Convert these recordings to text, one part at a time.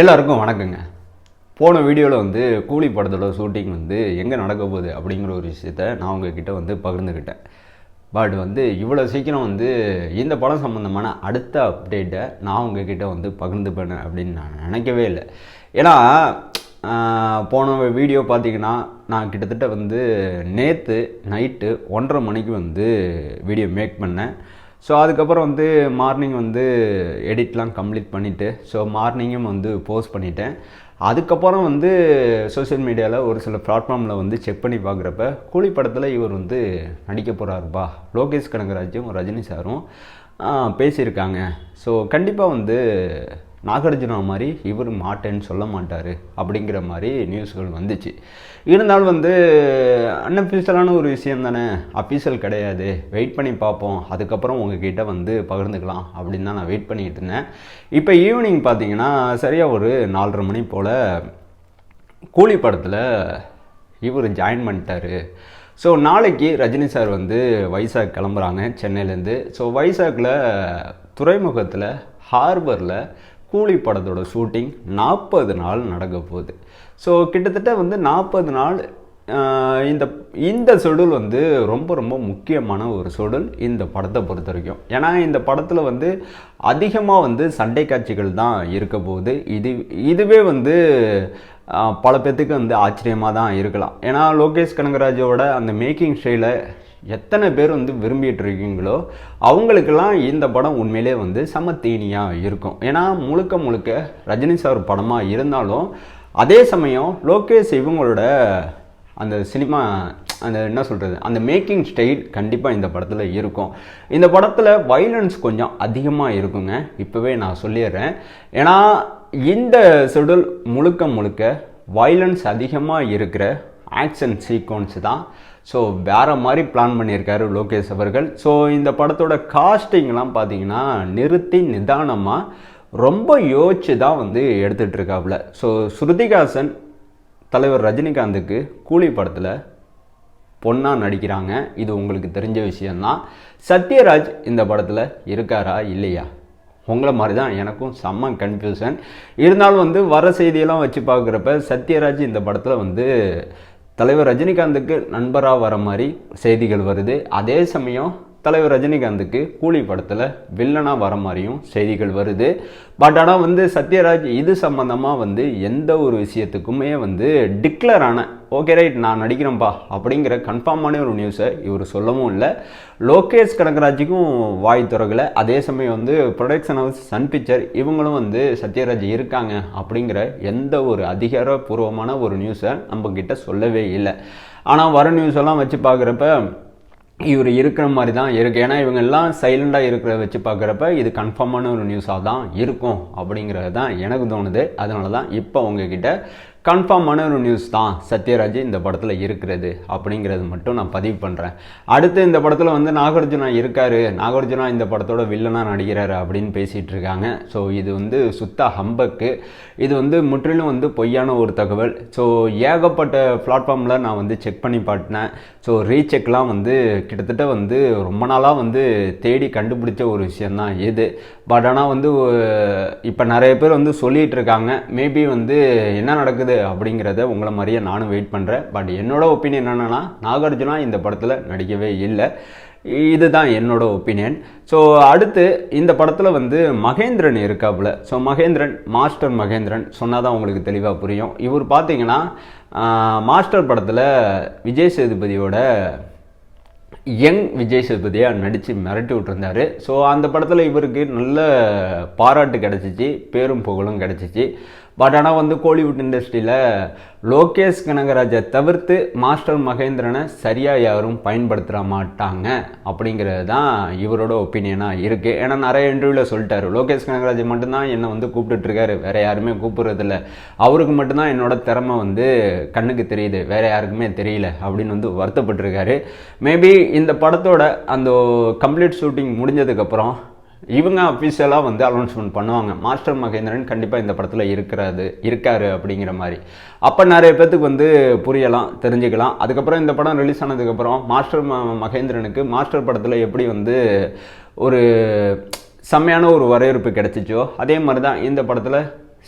எல்லாருக்கும் வணக்கங்க. போன வீடியோவில் வந்து கூலி படத்தோட ஷூட்டிங் வந்து எங்கே நடக்க போகுது அப்படிங்கிற ஒரு விஷயத்த நான் உங்ககிட்ட வந்து பகிர்ந்துக்கிட்டேன் பட் வந்து இவ்வளோ சீக்கிரம் வந்து இந்த படம் சம்மந்தமான அடுத்த அப்டேட்டை நான் உங்ககிட்ட வந்து பகிர்ந்துப்பேன் அப்படின்னு நான் நினைக்கவே இல்லை. ஏன்னா போன வீடியோ பார்த்தீங்கன்னா நான் கிட்டத்தட்ட வந்து நேற்று நைட்டு ஒன்றரை மணிக்கு வந்து வீடியோ மேக் பண்ணேன். ஸோ அதுக்கப்புறம் வந்து மார்னிங் வந்து எடிட்லாம் கம்ப்ளீட் பண்ணிவிட்டு ஸோ மார்னிங்கும் வந்து போஸ்ட் பண்ணிட்டேன். அதுக்கப்புறம் வந்து சோஷியல் மீடியாவில் ஒரு சில பிளாட்ஃபார்மில் வந்து செக் பண்ணி பார்க்குறப்ப கூலி படத்தில் இவர் வந்து நடிக்க போகிறாருப்பா லோகேஷ் கனகராஜும் ரஜினி சாரும் பேசியிருக்காங்க. ஸோ கண்டிப்பாக வந்து நாகார்ஜுனா மாதிரி இவர் மாட்டேன்னு சொல்ல மாட்டார் அப்படிங்கிற மாதிரி நியூஸ்கள் வந்துச்சு. இருந்தாலும் வந்து அன்அஃபிஷியலான ஒரு விஷயம் தானே. அஃபீஷியல் கிடையாது. வெயிட் பண்ணி பார்ப்போம். அதுக்கப்புறம் உங்ககிட்ட வந்து பகிர்ந்துக்கலாம் அப்படின்னு தான் நான் வெயிட் பண்ணிகிட்டு இருந்தேன். இப்போ ஈவினிங் பார்த்தீங்கன்னா சரியாக ஒரு நாலரை மணி போல் கூலி படத்தில் இவர் ஜாயின் பண்ணிட்டாரு. ஸோ நாளைக்கு ரஜினி சார் வந்து வைசாக் கிளம்புறாங்க சென்னையிலேருந்து. ஸோ வைசாக்கில் துறைமுகத்தில் ஹார்பரில் கூலி படத்தோட ஷூட்டிங் நாற்பது நாள் நடக்க போகுது. ஸோ கிட்டத்தட்ட வந்து நாற்பது நாள் இந்த இந்த ஷெடியூல் வந்து ரொம்ப ரொம்ப முக்கியமான ஒரு ஷெடியூல் இந்த படத்தை பொறுத்த வரைக்கும். ஏன்னா இந்த படத்தில் வந்து அதிகமாக வந்து சண்டை காட்சிகள் தான் இருக்க போகுது. இது இதுவே வந்து பல பேர்த்துக்கு வந்து ஆச்சரியமாக தான் இருக்கலாம். ஏன்னா லோகேஷ் கனகராஜோட அந்த மேக்கிங் ஸ்டைலை எத்தனை பேர் வந்து விரும்பிட்டு இருக்கீங்களோ அவங்களுக்கெல்லாம் இந்த படம் உண்மையிலே வந்து சமத்தீனியாக தீனியாக இருக்கும். ஏன்னா முழுக்க முழுக்க ரஜினி சார் படமாக இருந்தாலும் அதே சமயம் லோகேஷ் இவங்களோட அந்த சினிமா அந்த என்ன சொல்கிறது அந்த மேக்கிங் ஸ்டைல் கண்டிப்பாக இந்த படத்தில் இருக்கும். இந்த படத்தில் வைலன்ஸ் கொஞ்சம் அதிகமாக இருக்குங்க. இப்போவே நான் சொல்லிடுறேன். ஏன்னா இந்த ஷெடியூல் முழுக்க முழுக்க வைலன்ஸ் அதிகமாக இருக்கிற ஆக்ஷன் சீக்வன்ஸ் தான் ஸோ வேற மாதிரி பிளான் பண்ணியிருக்காரு லோகேஷ் அவர்கள். ஸோ இந்த படத்தோட காஸ்டிங்லாம் பார்த்தீங்கன்னா நிறுத்தி நிதானமாக ரொம்ப யோசிச்சு தான் வந்து எடுத்துகிட்டு இருக்காப்புல ஸோ ஸ்ருதிகாசன் தலைவர் ரஜினிகாந்துக்கு கூலி படத்தில் பொண்ணா நடிக்கிறாங்க. இது உங்களுக்கு தெரிஞ்ச விஷயந்தான் சத்யராஜ் இந்த படத்தில் இருக்காரா இல்லையா? உங்களை மாதிரி தான் எனக்கும் செம்ம கன்ஃபியூஷன் இருந்தாலும் வந்து வர செய்தியெல்லாம் வச்சு பார்க்குறப்ப சத்யராஜ் இந்த படத்தில் வந்து தலைவர் ரஜினிகாந்துக்கு நண்பராக வர மாதிரி செய்திகள் வருது. அதே சமயம் தலைவர் ரஜினிகாந்துக்கு கூலி படத்தில் வில்லனாக வர மாதிரியும் செய்திகள் வருது. பட் ஆனால் வந்து சத்யராஜ் இது சம்மந்தமாக வந்து எந்த ஒரு விஷயத்துக்குமே வந்து டிக்ளேர் ஆன ஓகே ரைட் நான் நடிக்கிறேன்ப்பா அப்படிங்கிற கன்ஃபார்மான ஒரு நியூஸை இவர் சொல்லவும் இல்லை. லோகேஷ் கனகராஜுக்கும் வாய் துறகலை அதே சமயம் வந்து ப்ரொடக்ஷன் ஹவுஸ் சன் பிக்சர் இவங்களும் வந்து சத்யராஜ் இருக்காங்க அப்படிங்கிற எந்த ஒரு அதிகாரப்பூர்வமான ஒரு நியூஸை நம்ம சொல்லவே இல்லை. ஆனால் வர நியூஸ் எல்லாம் வச்சு பார்க்குறப்ப இவர் இருக்கிற மாதிரி தான் இருக்குது ஏன்னா இவங்க எல்லாம் சைலண்டாக இருக்கிறத வச்சு பார்க்குறப்ப இது கன்ஃபார்மான ஒரு நியூஸாக தான் இருக்கும் அப்படிங்கிறது தான் எனக்கு தோணுது. அதனால தான் இப்போ உங்ககிட்ட கன்ஃபார்மான ஒரு நியூஸ் தான் சத்யராஜ் இந்த படத்தில் இருக்கிறது அப்படிங்கிறது மட்டும் நான் பதிவு பண்ணுறேன் அடுத்து இந்த படத்தில் வந்து நாகார்ஜுனா இருக்காரு. நாகார்ஜுனா இந்த படத்தோட வில்லனாக நடிக்கிறாரு அப்படின்னு பேசிகிட்டு இருக்காங்க. ஸோ இது வந்து சுத்த ஹம்பக்கு. இது வந்து முற்றிலும் வந்து பொய்யான ஒரு தகவல். ஸோ ஏகப்பட்ட பிளாட்ஃபார்மில் நான் வந்து செக் பண்ணி பாட்டினேன். ஸோ ரீசெக்லாம் வந்து கிட்டத்தட்ட வந்து ரொம்ப நாளாக வந்து தேடி கண்டுபிடிச்ச ஒரு விஷயந்தான் இது. பட் ஆனால் வந்து இப்போ நிறைய பேர் வந்து சொல்லிகிட்டு இருக்காங்க. மேபி வந்து என்ன நடக்குது அப்படிங்கிறத உங்களை மாதிரியே நானும் வெயிட் பண்ணுறேன் பட் என்னோட ஒப்பீனியன் என்னென்னா நாகார்ஜுனா இந்த படத்தில் நடிக்கவே இல்லை. இதுதான் என்னோட ஒப்பீனியன் ஸோ அடுத்து இந்த படத்தில் வந்து மகேந்திரன் இருக்காப்புல. ஸோ மகேந்திரன் மாஸ்டர் மகேந்திரன் சொன்னால் தான் உங்களுக்கு தெளிவாக புரியும். இவர் பார்த்தீங்கன்னா மாஸ்டர் படத்தில் விஜய் சேதுபதியோட யங் விஜய் சேதுபதியாக நடித்து மிரட்டி விட்டுருந்தாரு. ஸோ அந்த படத்தில் இவருக்கு நல்ல பாராட்டு கிடச்சிச்சு பேரும் புகழும் கிடச்சிச்சு. பட் ஆனால் வந்து கோலிவுட் இண்டஸ்ட்ரியில் லோகேஷ் கனகராஜை தவிர்த்து மாஸ்டர் மகேந்திரனை சரியாக யாரும் பயன்படுத்துகிற மாட்டாங்க அப்படிங்கிறது தான் இவரோட ஒப்பீனியனாக இருக்குது ஏன்னா நிறைய இன்டர்வியூவில் சொல்லிட்டார். லோகேஷ் கனகராஜ் மட்டும்தான் என்னை வந்து கூப்பிட்டுட்ருக்காரு. வேறு யாருமே கூப்பிட்றதில்ல. அவருக்கு மட்டும்தான் என்னோட திறமை வந்து கண்ணுக்கு தெரியுது. வேறு யாருக்குமே தெரியல அப்படின்னு வந்து வருத்தப்பட்டிருக்காரு. மேபி இந்த படத்தோட அந்த கம்ப்ளீட் ஷூட்டிங் முடிஞ்சதுக்கப்புறம் இவங்க அஃபீஷியலாக வந்து அனௌன்ஸ்மெண்ட் பண்ணுவாங்க. மாஸ்டர் மகேந்திரன் கண்டிப்பாக இந்த படத்தில் இருக்கிறது இருக்காரு அப்படிங்கிற மாதிரி. அப்போ நிறைய பேர்த்துக்கு வந்து புரியலாம் தெரிஞ்சுக்கலாம். அதுக்கப்புறம் இந்த படம் ரிலீஸ் ஆனதுக்கப்புறம் மாஸ்டர் ம மகேந்திரனுக்கு மாஸ்டர் படத்தில் எப்படி வந்து ஒரு செம்மையான ஒரு வரவேற்பு கிடச்சிச்சோ அதே மாதிரி தான் இந்த படத்தில்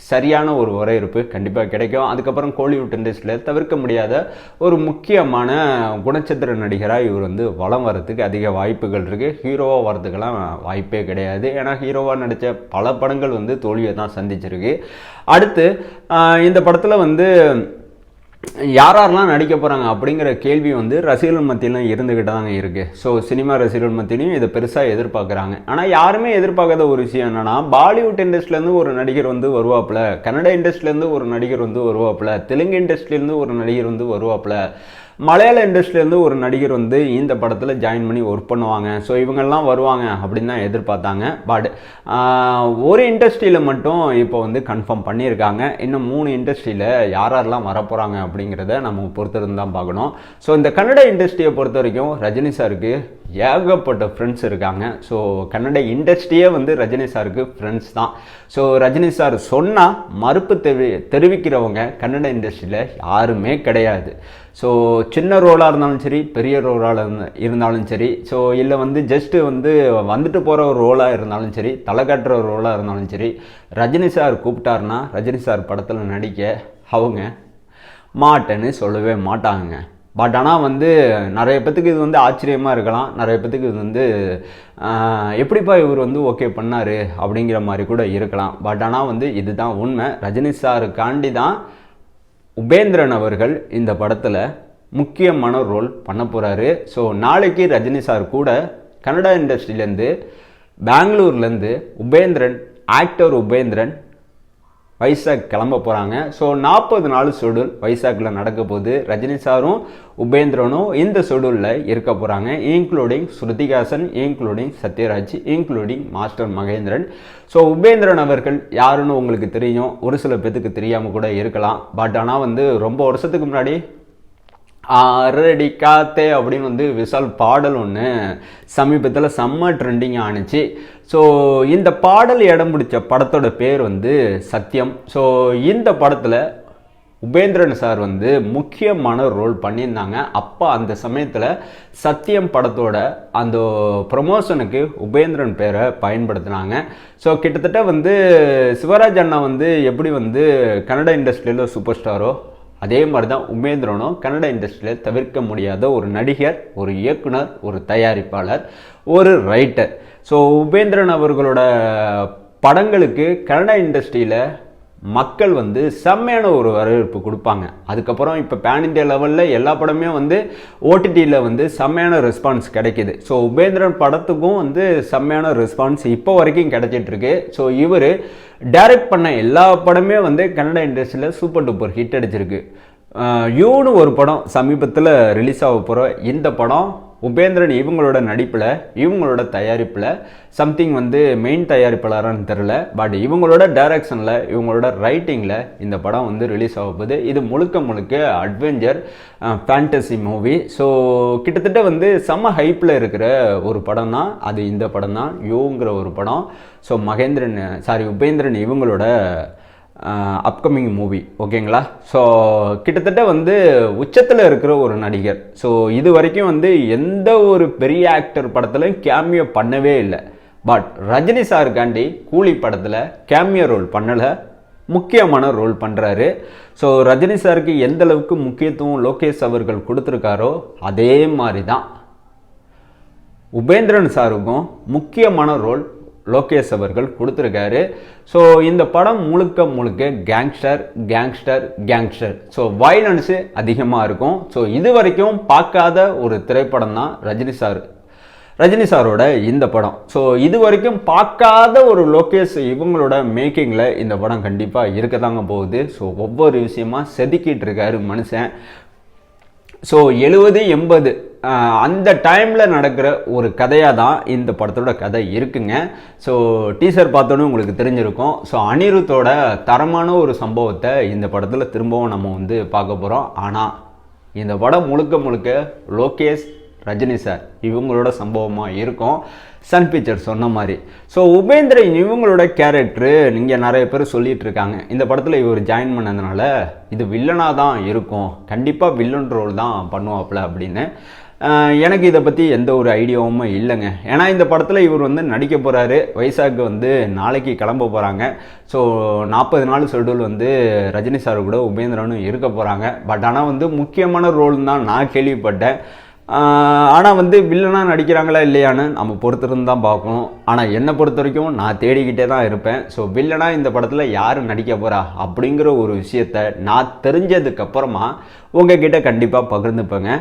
சரியான ஒரு உரையிருப்பு கண்டிப்பாக கிடைக்கும். அதுக்கப்புறம் கோலிவுட் இண்டஸ்ட்ரியில் தவிர்க்க முடியாத ஒரு முக்கியமான குணச்சித்திர நடிகராக இவர் வந்து வளம் வரதுக்கு அதிக வாய்ப்புகள் இருக்குது ஹீரோவாக வரதுக்கெல்லாம் வாய்ப்பே கிடையாது. ஏன்னா ஹீரோவாக நடித்த பல படங்கள் வந்து தோல்வியை தான் சந்திச்சிருக்கு. அடுத்து இந்த படத்தில் வந்து யார் யாரெல்லாம் நடிக்க போகிறாங்க அப்படிங்கிற கேள்வி வந்து ரசிகர்கள் மத்தியிலும் இருந்துக்கிட்டு தாங்க இருக்குது ஸோ சினிமா ரசிகர்கள் மத்தியிலையும் இதை பெருசாக எதிர்பார்க்குறாங்க. ஆனால் யாருமே எதிர்பார்க்காத ஒரு விஷயம் என்னென்னா பாலிவுட் இண்டஸ்ட்ரியிலேருந்து ஒரு நடிகர் வந்து வருவாப்பில் கன்னட இண்டஸ்ட்ரியிலேருந்து ஒரு நடிகர் வந்து வருவாப்புல தெலுங்கு இண்டஸ்ட்ரியிலேருந்து ஒரு நடிகர் வந்து வருவாப்புல மலையாள இண்டஸ்ட்ரியிலேருந்து ஒரு நடிகர் வந்து இந்த படத்தில் ஜாயின் பண்ணி ஒர்க் பண்ணுவாங்க. ஸோ இவங்கெல்லாம் வருவாங்க அப்படின்னு தான் எதிர்பார்த்தாங்க. பட் ஒரு இண்டஸ்ட்ரியில் மட்டும் இப்போ வந்து கன்ஃபார்ம் பண்ணியிருக்காங்க. இன்னும் மூணு இண்டஸ்ட்ரியில் யார் யாரெல்லாம் வரப்போகிறாங்க அப்படிங்கிறத நம்ம பொறுத்திருந்து தான் பார்க்கணும். ஸோ இந்த கன்னட இண்டஸ்ட்ரியை பொறுத்த வரைக்கும் ரஜினி சாருக்கு ஏகப்பட்ட ஃப்ரெண்ட்ஸ் இருக்காங்க. ஸோ கன்னட இண்டஸ்ட்ரியே வந்து ரஜினி சாருக்கு ஃப்ரெண்ட்ஸ் தான். ஸோ ரஜினி சார் சொன்னால் மறுப்பு தெரி தெரிவிக்கிறவங்க கன்னட இண்டஸ்ட்ரியில் யாருமே கிடையாது. ஸோ சின்ன ரோலாக இருந்தாலும் சரி பெரிய ரோலாக இருந்தாலும் சரி. ஸோ இல்லை வந்து ஜஸ்ட்டு வந்து வந்துட்டு போகிற ஒரு ரோலாக இருந்தாலும் சரி தலை கட்டுற ஒரு ரோலாக இருந்தாலும் சரி ரஜினி சார் கூப்பிட்டாருன்னா ரஜினி சார் படத்தில் நடிக்க அவங்க மாட்டேன்னு சொல்லவே மாட்டாங்க. பட் ஆனால் வந்து நிறைய பேத்துக்கு இது வந்து ஆச்சரியமாக இருக்கலாம். நிறைய பேத்துக்கு இது வந்து எப்படிப்பா இவர் வந்து ஓகே பண்ணார் அப்படிங்கிற மாதிரி கூட இருக்கலாம். பட் ஆனால் வந்து இதுதான் உண்மை. ரஜினி சாருக்காண்டி தான் உபேந்திரன் அவர்கள் இந்த படத்தில் முக்கியமான ரோல் பண்ண போகிறாரு ஸோ நாளைக்கு ரஜினி சார் கூட கன்னடா இண்டஸ்ட்ரியிலேருந்து பெங்களூர்லேருந்து உபேந்திரன் ஆக்டர் உபேந்திரன் வைசாக் கிளம்ப போகிறாங்க ஸோ நாற்பது நாள் ஷெடியூல் வைசாக்கில் நடக்க போது ரஜினி சாரும் உபேந்திரனும் இந்த ஷெடியூலில் இருக்க போகிறாங்க including Shruti Haasan including Sathyaraj including master Mahendran. So Upendran அவர்கள் யாருன்னு உங்களுக்கு தெரியும். ஒரு சில பேத்துக்கு தெரியாமல் கூட இருக்கலாம். பட் ஆனால் வந்து ரொம்ப வருஷத்துக்கு முன்னாடி அரடி காத்தே அப்படின்னு வந்து விசால் பாடல் ஒன்று சமீபத்தில் செம்ம ட்ரெண்டிங் ஆணுச்சு. ஸோ இந்த பாடல் இடம் பிடிச்ச படத்தோட பேர் வந்து சத்யம். ஸோ இந்த படத்தில் உபேந்திரன் சார் வந்து முக்கியமான ரோல் பண்ணியிருந்தாங்க. அப்போ அந்த சமயத்தில் சத்தியம் படத்தோட அந்த ப்ரொமோஷனுக்கு உபேந்திரன் பேரை பயன்படுத்தினாங்க. ஸோ கிட்டத்தட்ட வந்து சிவராஜ் அண்ணா வந்து எப்படி வந்து கன்னட இண்டஸ்ட்ரியில் சூப்பர் ஸ்டாரோ அதே மாதிரி தான் உமேந்திரனும் கன்னட இண்டஸ்ட்ரியில் தவிர்க்க முடியாத ஒரு நடிகர் ஒரு இயக்குனர் ஒரு தயாரிப்பாளர் ஒரு ரைட்டர் ஸோ உபேந்திரன் அவர்களோட படங்களுக்கு கன்னட இண்டஸ்ட்ரியில் மக்கள் வந்து செம்மையான ஒரு வரவேற்பு கொடுப்பாங்க. அதுக்கப்புறம் இப்போ பேன் இந்தியா லெவலில் எல்லா படமே வந்து ஓடிடியில் வந்து செம்மையான ரெஸ்பான்ஸ் கிடைக்கிது. ஸோ உபேந்திரன் படத்துக்கும் வந்து செம்மையான ரெஸ்பான்ஸ் இப்போ வரைக்கும் கிடைச்சிட்ருக்கு. ஸோ இவர் டைரக்ட் பண்ண எல்லா படமே வந்து கன்னட இண்டஸ்ட்ரியில் சூப்பர் டூப்பர் ஹிட் அடிச்சிருக்கு. யூனு ஒரு படம் சமீபத்தில் ரிலீஸ் ஆக போகிற இந்த படம் உபேந்திரன் இவங்களோட நடிப்பில் இவங்களோட தயாரிப்பில் சம்திங் வந்து மெயின் தயாரிப்பாளரான்னு தெரில பட் இவங்களோட டைரக்ஷனில் இவங்களோட ரைட்டிங்கில் இந்த படம் வந்து ரிலீஸ் ஆக போகுது. இது முழுக்க முழுக்க அட்வென்ச்சர் ஃபேண்டசி மூவி ஸோ கிட்டத்தட்ட வந்து செம்ம ஹைப்பில் இருக்கிற ஒரு படம் தான். அது இந்த படம் தான். யோங்கிற ஒரு படம். ஸோ மகேந்திரன் சாரி உபேந்திரன் இவங்களோட அப்கமிங் மூவி ஓகேங்களா ஸோ கிட்டத்தட்ட வந்து உச்சத்தில் இருக்கிற ஒரு நடிகர். ஸோ இது வரைக்கும் வந்து எந்த ஒரு பெரிய ஆக்டர் படத்துலையும் கேமியோ பண்ணவே இல்லை. பட் ரஜினி சாருக்காண்டி கூலி படத்தில் கேமியோ ரோல் பண்ணலை. முக்கியமான ரோல் பண்ணுறாரு ஸோ ரஜினி சாருக்கு எந்த அளவுக்கு முக்கியத்துவம் லோகேஷ் அவர்கள் கொடுத்துருக்காரோ அதே மாதிரி தான் உபேந்திரன் சாருக்கும் முக்கியமான ரோல் லோகேஷ் அவர்கள் கொடுத்துருக்காரு. ஸோ இந்த படம் முழுக்க முழுக்க gangster gangster gangster so violence அதிகமாக இருக்கும். ஸோ இது வரைக்கும் பார்க்காத ஒரு திரைப்படம் தான் ரஜினி சார் ரஜினி சாரோட இந்த படம். ஸோ இது வரைக்கும் பார்க்காத ஒரு லோகேஷ் இவங்களோட மேக்கிங்கில் இந்த படம் கண்டிப்பாக இருக்க தாங்க போகுது. ஸோ ஒவ்வொரு விஷயமா செதுக்கிட்டு இருக்காரு மனுஷன். ஸோ எழுபது எண்பது அந்த டைமில் நடக்கிற ஒரு கதையாக தான் இந்த படத்தோட கதை இருக்குங்க. ஸோ டீசர் பார்த்தோன்னே உங்களுக்கு தெரிஞ்சிருக்கும். ஸோ அனிருத்தோட தரமான ஒரு சம்பவத்தை இந்த படத்தில் திரும்பவும் நம்ம வந்து பார்க்க போகிறோம் ஆனால் இந்த படம் முழுக்க முழுக்க லோகேஷ் ரஜினி சார் இவங்களோட சம்பவமாக இருக்கும். சன் பிக்சர் சொன்ன மாதிரி. ஸோ உபேந்திரன் இவங்களோட கேரக்டரு நீங்கள் நிறைய பேர் சொல்லிகிட்டு இருக்காங்க. இந்த படத்தில் இவர் ஜாயின் பண்ணதுனால இது வில்லனாக தான் இருக்கும். கண்டிப்பாக வில்லன் ரோல் தான் பண்ணுவாப்புல அப்படின்னு. எனக்கு இதை பற்றி எந்த ஒரு ஐடியாவும் இல்லைங்க. ஏன்னா இந்த படத்தில் இவர் வந்து நடிக்க போகிறாரு வைசாக்கு வந்து நாளைக்கு கிளம்ப போகிறாங்க ஸோ நாற்பது நாள் ஷெடியூல் வந்து ரஜினி சார் கூட உபேந்திரனும் இருக்க போகிறாங்க பட் ஆனால் வந்து முக்கியமான ரோல் தான் நான் கேள்விப்பட்டேன். ஆனால் வந்து வில்லனாக நடிக்கிறாங்களா இல்லையான்னு நம்ம பொறுத்திருந்து தான் பார்க்கணும். ஆனால் என்னை பொறுத்த வரைக்கும் நான் தேடிக்கிட்டே தான் இருப்பேன். ஸோ வில்லனாக இந்த படத்தில் யார் நடிக்க போகிறா அப்படிங்கிற ஒரு விஷயத்த நான் தெரிஞ்சதுக்கப்புறமா உங்ககிட்ட கண்டிப்பாக பகிர்ந்துப்பேங்க.